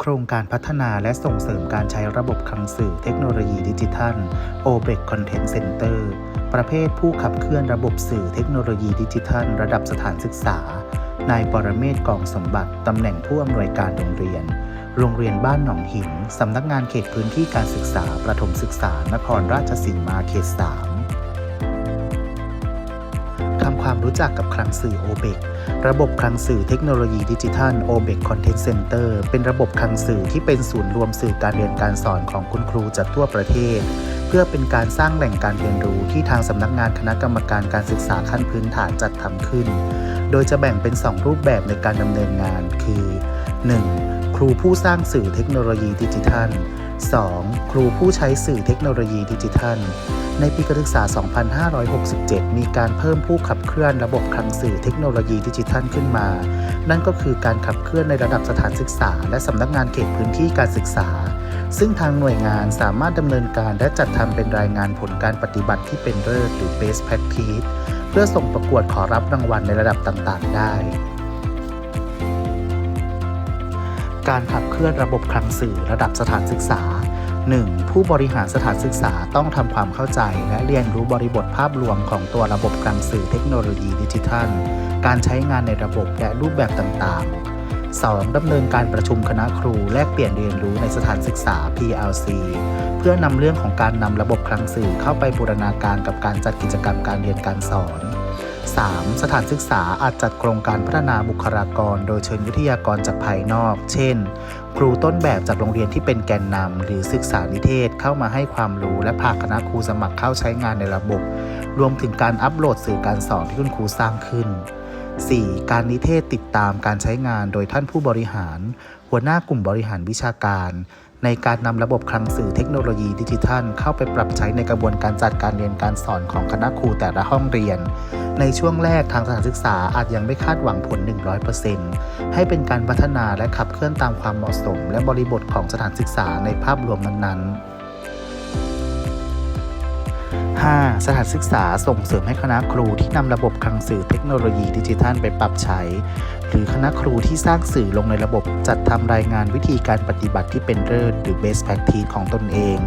โครงการพัฒนาและส่งเสริมการใช้ระบบคลังสื่อเทคโนโลยีดิจิทัล o b e c Content Center ประเภทผู้ขับเคลื่อนระบบสื่อเทคโนโลยีดิจิทัล ระดับสถานศึกษา นายปรเมศกองสมบัติ ตำแหน่งผู้อำนวยการโรงเรียน โรงเรียนบ้านหนองหิน สำนักงานเขตพื้นที่การศึกษา ประถมศึกษานครราชสีมาเขต 3 ทำความรู้จักกับคลังสื่อ o b e c ระบบคลังสื่อเทคโนโลยีดิจิทัล o b e c Content Center เป็นระบบคลังสื่อที่เป็นศูนย์รวมสื่อการเรียนการสอนของคุณครูจากทั่วประเทศ เพื่อเป็นการสร้างแหล่งการเรียนรู้ที่ทางสำนักงานคณะกรรมการการศึกษาขั้นพื้นฐานจัดทำขึ้น โดยจะแบ่งเป็น 2 รูปแบบในการดำเนินงานคือ 1. ครูผู้สร้างสื่อเทคโนโลยีดิจิทัล 2. ครูผู้ใช้สื่อเทคโนโลยีดิจิทัล ในปีการศึกษา 2567 มีการเพิ่มผู้ขับเคลื่อนระบบคลังสื่อเทคโนโลยีดิจิทัลขึ้นมา นั่นก็คือการขับเคลื่อนในระดับสถานศึกษา และสำนักงานเขตพื้นที่การศึกษา ซึ่งทางหน่วยงานสามารถดำเนินการและจัดทำเป็นรายงานผลการปฏิบัติที่เป็นเลิศหรือ best practice เพื่อส่งประกวดขอรับรางวัลในระดับต่าง ๆ ได้ การขับเคลื่อนระบบคลังสื่อระดับสถานศึกษา 1. ผู้บริหารสถานศึกษาต้องทำความเข้าใจ และเรียนรู้บริบทภาพรวมของตัวระบบคลังสื่อเทคโนโลยีดิจิทัล การใช้งานในระบบและรูปแบบต่างๆ 2. ดำเนินการประชุมคณะครูแลกเปลี่ยนเรียนรู้ในสถานศึกษา PLC เพื่อนำเรื่องของการนำระบบคลังสื่อเข้าไปบูรณาการกับการจัดกิจกรรมการเรียนการสอน 3. สถานศึกษาอาจจัดโครงการพัฒนาบุคลากร โดยเชิญวิทยากรจากภายนอก เช่น ครูต้นแบบจากโรงเรียนที่เป็นแกนนำหรือศึกษานิเทศเข้ามาให้ความรู้และพาคณะครูสมัครเข้าใช้งานในระบบ รวมถึงการอัปโหลดสื่อการสอนที่คุณครูสร้างขึ้น 4. การนิเทศติดตามการใช้งานโดยท่านผู้บริหาร หัวหน้ากลุ่มบริหารวิชาการ ในการนำระบบคลังสื่อเทคโนโลยีดิจิทัล เข้าไปปรับใช้ในกระบวนการจัดการเรียนการสอนของคณะครูแต่ละห้องเรียน ในช่วงแรกทางสถานศึกษาอาจยังไม่คาดหวังผล 100%ให้เป็นการพัฒนาและขับเคลื่อนตามความเหมาะสม และบริบทของสถานศึกษาในภาพรวมนั้นๆ 5. สถานศึกษาส่งเสริมให้คณะครูที่นำระบบคลังสื่อเทคโนโลยีดิจิทัลไปปรับใช้ หรือคณะครูที่สร้างสื่อลงในระบบจัดทำรายงานวิธีการปฏิบัติที่เป็นเลิศหรือ best practice ของตนเอง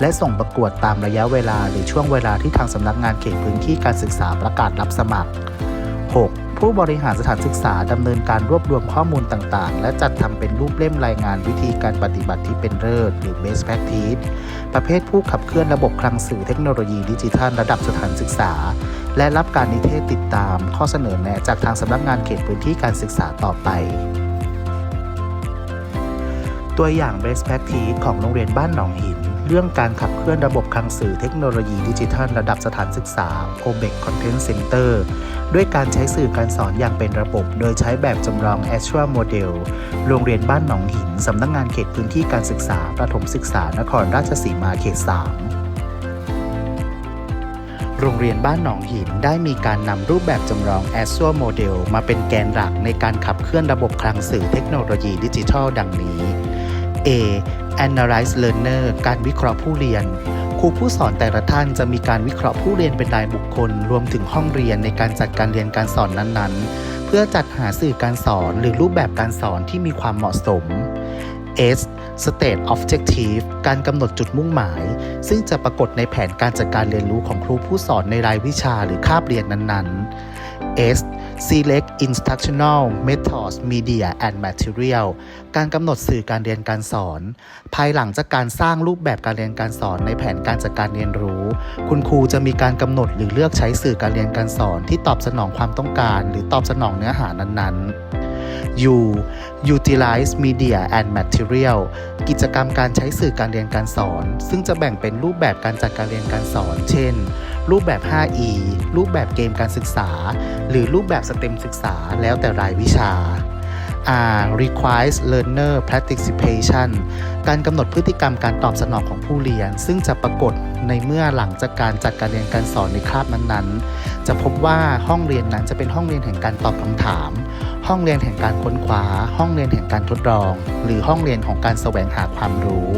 และส่งประกวดตามระยะเวลาหรือช่วงเวลาที่ทางสำนักงานเขตพื้นที่การศึกษาประกาศรับสมัคร 6. ผู้บริหารสถานศึกษาดำเนินการรวบรวมข้อมูลต่างๆ และจัดทำเป็นรูปเล่มรายงานวิธีการปฏิบัติที่เป็นเลิศหรือ best practice ประเภทผู้ขับเคลื่อนระบบคลังสื่อเทคโนโลยีดิจิทัลระดับสถานศึกษา และรับการนิเทศติดตาม ข้อเสนอแนะจากทางสำนักงานเขตพื้นที่การศึกษาต่อไป ตัวอย่าง best practice ของโรงเรียนบ้านหนองหิน เรื่องการขับเคลื่อนระบบคลังสื่อเทคโนโลยีดิจิทัลระดับสถานศึกษา o b e c Content Center ด้วยการใช้สื่อการสอนอย่างเป็นระบบ โดยใช้แบบจำลอง Azure Model โรงเรียนบ้านหนองหิน สำนักงงานเขตพื้นที่การศึกษา ประถมศึกษานครราชสีมาเขต 3โรงเรียนบ้านหนองหินได้มีการนำรูปแบบจำลอง Azure Model มาเป็นแกนหลักในการขับเคลื่อนระบบคลังสื่อเทคโนโลยีดิจิทัลดังนี้ A Analyze Learner การวิเคราะห์ผู้เรียน ครูผู้สอนแต่ละท่านจะมีการวิเคราะห์ผู้เรียนเป็นรายบุคคล รวมถึงห้องเรียนในการจัดการเรียนการสอนนั้นๆ เพื่อจัดหาสื่อการสอนหรือรูปแบบการสอนที่มีความเหมาะสม S State Objective การกำหนดจุดมุ่งหมาย ซึ่งจะปรากฏในแผนการจัดการเรียนรู้ของครูผู้สอนในรายวิชาหรือคาบเรียนนั้นๆ S Select Instructional Methods Media and Material การกำหนดสื่อการเรียนการสอน ภายหลังจากการสร้างรูปแบบการเรียนการสอนในแผนการจัดการเรียนรู้ คุณครูจะมีการกำหนดหรือเลือกใช้สื่อการเรียนการสอนที่ตอบสนองความต้องการ หรือตอบสนองเนื้อหานั้นๆ U Utilize Media and Material กิจกรรมการใช้สื่อการเรียนการสอน ซึ่งจะแบ่งเป็นรูปแบบการจัดการเรียนการสอน เช่น รูปแบบ 5E รูปแบบเกมการศึกษา หรือรูปแบบสเต็มศึกษาแล้วแต่รายวิชา R requires learner participation การกำหนดพฤติกรรมการตอบสนองของผู้เรียน ซึ่งจะปรากฏในเมื่อหลังจากการจัดการเรียนการสอนในคาบนั้นๆ จะพบว่าห้องเรียนนั้นจะเป็นห้องเรียนแห่งการตอบคำถาม ห้องเรียนแห่งการค้นคว้า ห้องเรียนแห่งการทดลอง หรือห้องเรียนของการแสวงหาความรู้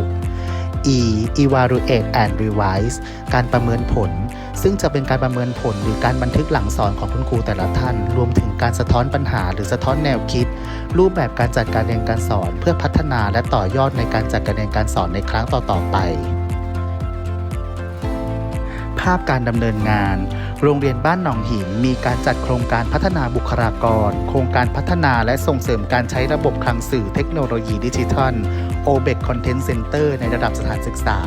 E evaluate and revise การประเมินผล ซึ่งจะเป็นการประเมินผลหรือการบันทึกหลังสอนของคุณครูแต่ละท่าน รวมถึงการสะท้อนปัญหาหรือสะท้อนแนวคิด รูปแบบการจัดการเรียนการสอน เพื่อพัฒนาและต่อยอดในการจัดการเรียนการสอนในครั้งต่อๆไป ภาพการดำเนินงานโรงเรียนบ้านหนองหินมีการจัดโครงการพัฒนาบุคลากร โครงการพัฒนาและส่งเสริมการใช้ระบบคลังสื่อเทคโนโลยีดิจิทัล OBEC Content Center ในระดับสถานศึกษา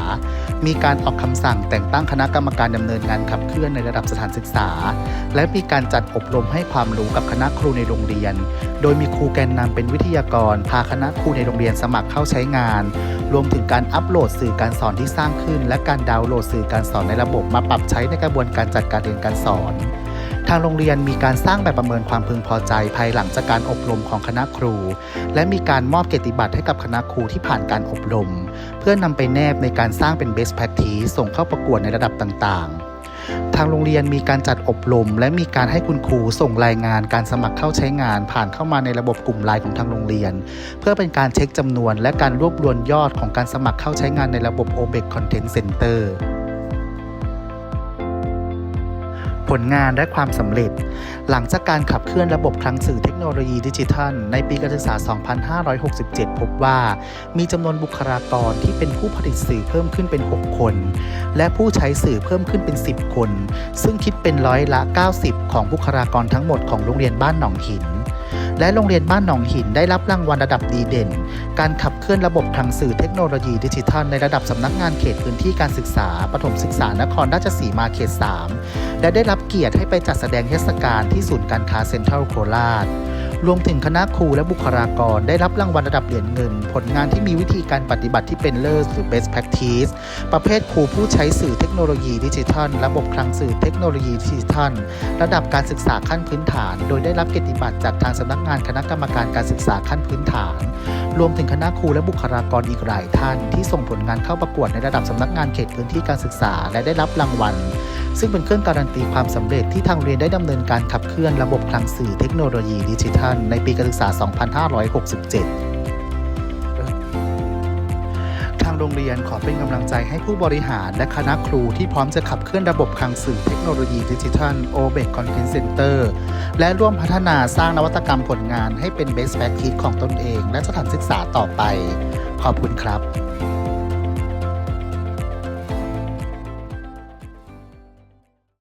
มีการออกคำสั่งแต่งตั้งคณะกรรมการดำเนินงานขับเคลื่อนในระดับสถานศึกษา และมีการจัดอบรมให้ความรู้กับคณะครูในโรงเรียน โดยมีครูแกนนำเป็นวิทยากร พาคณะครูในโรงเรียนสมัครเข้าใช้งาน รวมถึงการอัปโหลดสื่อการสอนที่สร้างขึ้น และการดาวน์โหลดสื่อการสอนในระบบมาปรับใช้ในกระบวนการจัดการเรียนการสอน ทางโรงเรียนมีการสร้างแบบประเมินความพึงพอใจภายหลังจากการอบรมของคณะครู และมีการมอบเกียรติบัตรให้กับคณะครูที่ผ่านการอบรม เพื่อนำไปแนบในการสร้างเป็น best practice ส่งเข้าประกวดในระดับต่างๆทางโรงเรียนมีการจัดอบรม และมีการให้คุณครูส่งรายงานการสมัครเข้าใช้งาน ผ่านเข้ามาในระบบกลุ่มไลน์ของทางโรงเรียน เพื่อเป็นการเช็คจำนวน และการรวบรวมยอดของการสมัครเข้าใช้งานในระบบ OBEC Content Center ลงานและความสำเร็จ หลังจากการขับเคลื่อนระบบคลังสื่อเทคโนโลยีดิจิทัล ในปีการศึกษา 2567 พบว่า มีจำนวนบุคลากรที่เป็นผู้ผลิตสื่อเพิ่มขึ้นเป็น 6 คน และผู้ใช้สื่อเพิ่มขึ้นเป็น 10 คน ซึ่งคิดเป็นร้อยละ 90 ของบุคลากรทั้งหมดของโรงเรียนบ้านหนองหิน และโรงเรียนบ้านหนองหินได้รับรางวัลระดับดีเด่น การขับเคลื่อนระบบทางสื่อเทคโนโลยีดิจิทัล ในระดับสำนักงานเขตพื้นที่การศึกษาปฐมศึกษานครราชสีมาเขต 3 และได้รับเกียรติให้ไปจัดแสดงเทศกาลที่ศูนย์การค้าเซ็นทรัลโคราช รวมถึงคณะครูและบุคลากรได้รับรางวัลระดับเหรียญเงิน ผลงานที่มีวิธีการปฏิบัติที่เป็นเลิศหรือ best practice ประเภทครูผู้ใช้สื่อเทคโนโลยีดิจิทัล ระบบคลังสื่อเทคโนโลยีดิจิทัล ระดับการศึกษาขั้นพื้นฐาน โดยได้รับเกียรติบัตรจากทางสำนักงานคณะกรรมการการศึกษาขั้นพื้นฐาน รวมถึงคณะครูและบุคลากรอีกหลายท่าน ที่ส่งผลงานเข้าประกวดในระดับสำนักงานเขตพื้นที่การศึกษา และได้รับรางวัล ซึ่งเป็นเครื่องการันตีความสำเร็จที่ทางเรียนได้ดำเนินการขับเคลื่อนระบบคลังสื่อเทคโนโลยีดิจิทัล ในปีการศึกษา 2567ทางโรงเรียนขอเป็นกำลังใจให้ผู้บริหารและคณะครูที่พร้อมจะขับเคลื่อนระบบคลังสื่อเทคโนโลยีดิจิทัล OBEC Content Center และร่วมพัฒนาสร้างนวัตกรรมผลงานให้เป็น best practice ของตนเอง และสถานศึกษาต่อไป ขอบคุณครับ